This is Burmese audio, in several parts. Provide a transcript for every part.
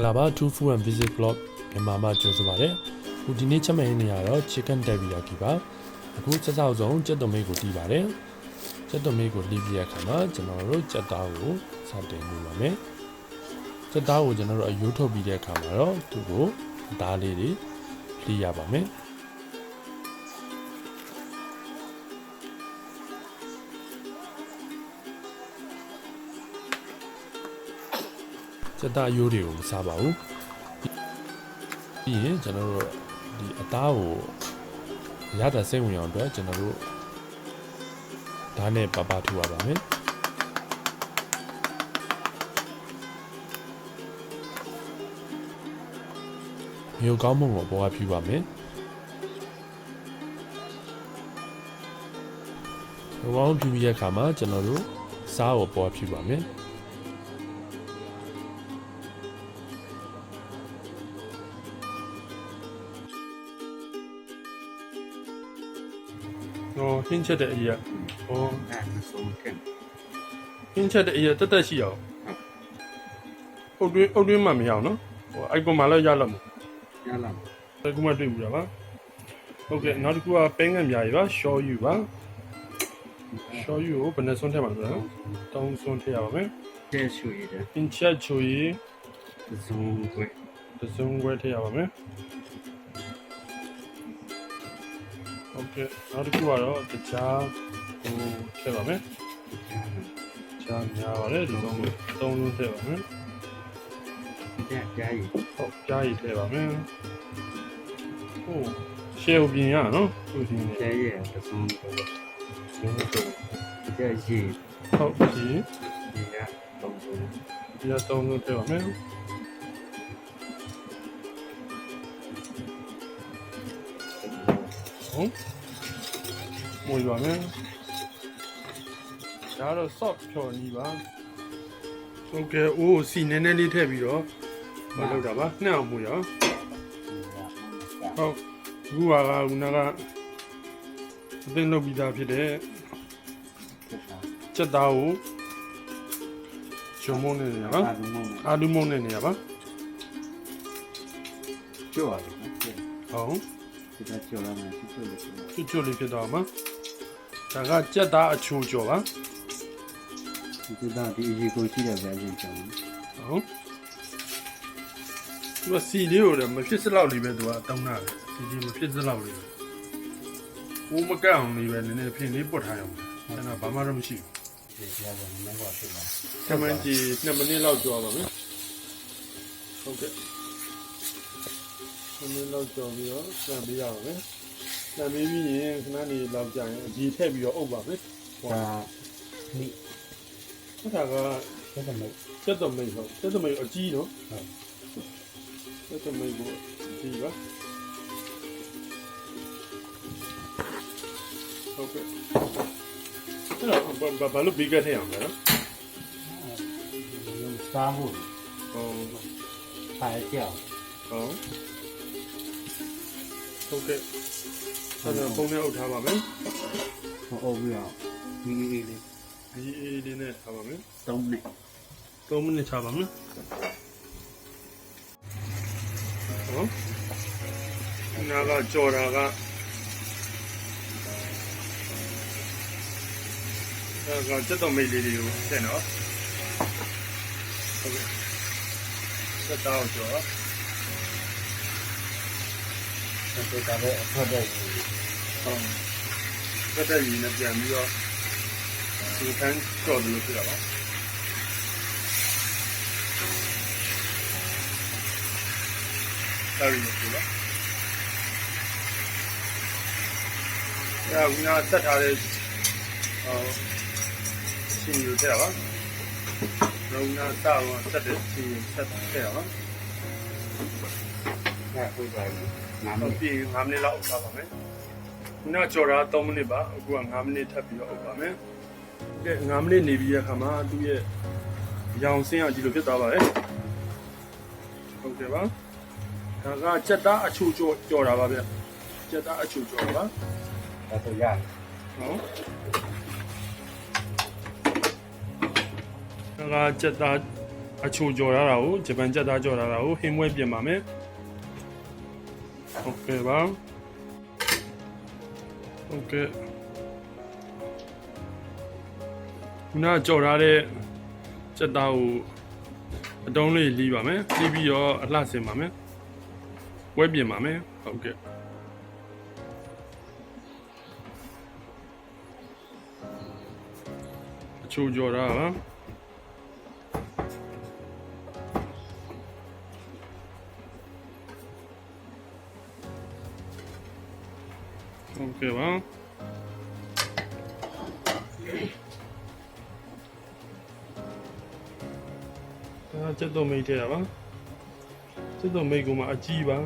္ဂလာပါ Two Food and Visit Blog မြန်မာမှာကြိုဆိုပါရစေ။ခုဒီနေ့ချက်မဲ့နေရတော့ Chicken Teriyaki ပါ။အခုစစောက်ဆုံးကြက်သွန်မိတ်ကိုတီးပါတယ်။ကြက်သွန်မိတ်ကိုတီးပြရခါမှာကျွန်တော်တို့ကြက်သားကိုစတင်လုပ်ပါမယ်။ကြက်သားကိုကျွန်တော်တို့အယိုးထုတ်ပြီးတဲ့အခါမှာတော့သူ့ကိုဓားလေးတွေလှီးရပါမယ်။ စက်သားရိုးတွေကိုမစားပါဘူးပြီးရင်ကျွန်တော်တို့ဒီအသားကိုရတာစိတ်ဝင်အောင်အတွက်ကျွန်တော်တို့ဒါနဲ့ပပထူရပါမယ်မျိုးကောင်းမုံကိုပေါ်အဖြူပါမယ်မျိုးကောင်းဖြူပြီးတဲ့အခါမှာကျွန်တော်တို့စားကိုပေါ်အဖြူပါမယ်။ ဟောဟင်းချက်တဲ့အရာဟောအဲ့မဆုံးခင်ဟင်းချက်တဲ့အရာတက်တက်ရှိအောင်။အုတ်တွင်းအုတ်တွင်းမှမရအောင်နော်။ဟိုအိုက်ကွန်မှာလည်းရလောက်မှာရလာ။အခုမှတွေ့ဘူးလားပါ။ဟုတ်ကဲ့နောက်တစ်ခုကပဲငတ်မြာရီပါရှော်ယူပါ။ရှော်ယူကိုဘယ်နဲ့ဆွန်းထည့်မှာလဲနော်။တောင်းဆွန်းထည့်ရပါမယ်ကျဲချူရတဲ့။ဟင်းချက်ချိုရီဇုံကွယ်တစ်စုံခွဲထည့်ရပါမယ်။ ဟုတ်ကဲ့နောက်တစ်ခုကတော့တခြားဟိုထည့်ပါမယ်။တခြားများပါတယ်ဒီဆုံးကိုသုံးလုံးထည့်ပါမယ်။ကျဲကျဲရီဟုတ်ကြားရည်ထည့်ပါမယ်ဟိုရှယ်ကိုပြင်ရနော်သူဒီနေကျဲရဲ့တဆုံးကွယ်ဇင်းဆိုကျဲရီဟုတ်ဒီဒီရတော့ဆိုဒီအတုံးလုံးထည့်ပါမယ် ဟုတ်မွေပါမယ်ဒါတော့ soft ဖြော်နီးပါဟုတ်ကဲ့အိုးစီနည်းနည်းလေးထည့်ပြီးတော့မလုပ်တာပါနှံ့အောင်မွေရဟုတ်ဘူးကကခုနကအသိလုပ်ပြီးသားဖြစ်တဲ့ချက်သားကိုဂျုံမုန်းနေနေရပါအာလူမုံအာလူမုန်းနေနေရပါကျော်ရတယ်နော်ကျဲဟုတ် ဒီကကျော်လာမယ်ချွတ်လို့ဆိုချွတ်ချွတ်လေးဖြစ်သွားမှာဒါကချက်သားအချိုကျော်ပါဒီတော့ဒီအကြီးကိုကြည့်တဲ့ဗာဂျင်ကျော်ဟုတ်သူကစီလေးကိုလည်းမဖြစ်စလောက်လေးပဲသူကတောင်းတာပဲစီကြီးမဖြစ်စလောက်လေးပဲဘိုးမကအောင်လေးပဲနည်းနည်းဖြင်းလေးပုတ်ထားရအောင်အဲ့ဒါဘာမှတော့မရှိဒီကြားကမင်းကဖြစ်လာဘူးခမန်းကြီး2မိနစ်လောက်ကြောပါမယ်ဟုတ်ကဲ့ 2မိနစ်လောက်ကြောပြီးတော့စံပေးရအောင်မယ်စံပေးပြီးရင်ခဏနေလောက်ကြာရင်အကြီးထည့်ပြီးတော့အုပ်ပါမယ်ဟောဒါဒီဟုတ်တာကဆက်တယ်မို့စက်တော်မိတ်ဟုတ်စက်တော်မိတ်အကြီးနော်ဟုတ်စက်တော်မိတ်ကိုအကြီးပါဟုတ်ကဲ့အဲ့တော့ဘာဘာလို့ဘီကတ်ထည့်အောင်လဲနော်စားဖို့ဟုတ်ဖိုင်ကြောက်ဟုတ် ဟုတ်ကဲ့အဲ့တော့ပုံနဲ့အုပ်ထားပါမယ်ဟိုအုပ်ပြီးတော့ဒီအေးလေးဒီအေးလေးနဲ့ထားပါမယ်သုံးနဲ့3မိနစ်ချပါမယ်ဟုတ်နာကကြော်တာကအဲကစက်တော်မိတ်လေးတွေကိုထည့်နော်ဟုတ်ကဲ့စက်တောက် ကြော်ဒီကလည်းအထွက်တဲ့ဟုတ်စက်တဲ့ရည်နဲ့ပြန်ပြီးတော့ဒီခန်းကြော်လို့ဖြစ်တာပါတာရီလို့ပြောလားအဲဝိနာဆက်ထားတဲ့ဟောရှင်ယူထည့်တာပါလုံနာစောက်ဆက်တဲ့ရှင်ဆက်ထည့်တာပါ ကဲပြေးပါဘူးနာမဟုတ်ည်ပြီ9မိနစ်လောက်အုပ်ထားပါမယ်ခုနကြော်တာ3မိနစ်ပါအခုက9မိနစ်ထပ်ပြီးတော့အုပ်ပါမယ်ကဲ9မိနစ်နေပြီးတဲ့အခါမှာသူ့ရဲ့ရောင်စင်းအောင်ဒီလိုဖြစ်သွားပါတယ်ဟုတ်ကဲ့ပါဒါကစက်သားအချိုကြော်ကြော်တာပါဗျစက်သားအချိုကြော်ပါဒါဆိုရတယ်နော်ဒါကစက်သားအချိုကြော်ရတာကိုဂျပန်ကြက်သားကြော်ရတာကိုဟင်းမွဲပြင်ပါမယ် โอเคပါโอเคခုနကကြော်ရတဲ့ကြက်သားကိုအတုံးလေးလီးပါမယ်လီးပြီးတော့အလှဆင်ပါမယ်ဝဲပြင်ပါမယ်ဟုတ်ကဲ့အချိုကြော်ရတာပါ ကဲပါဒါကျက်တော့မိတ်ထဲရပါကျက်တော့မိတ်ကမှအကြီးပါ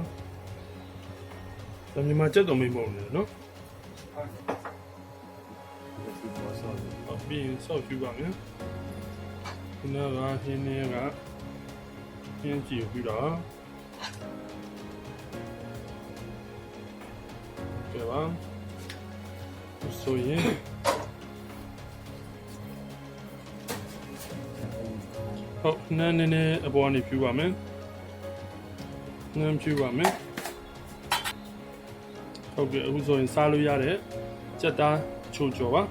ဒါမြန်မာကျက်တော့မိတ်မဟုတ်ဘူးနော်အပင်းဆောက်ပြပါမယ်ခုနကဟင်းနေကဟင်းကြည့်ပြီးတော့对吧？ ဆိုရင်ဟုတ်နည်းနည်းနည်းအပေါ်ကနေဖြူပါမယ်နည်းဖြူပါမယ်ဟုတ်ကဲ့အခုဆိုရင်စားလို့ရတဲ့ကြက်သားချိုးကြော်ပါ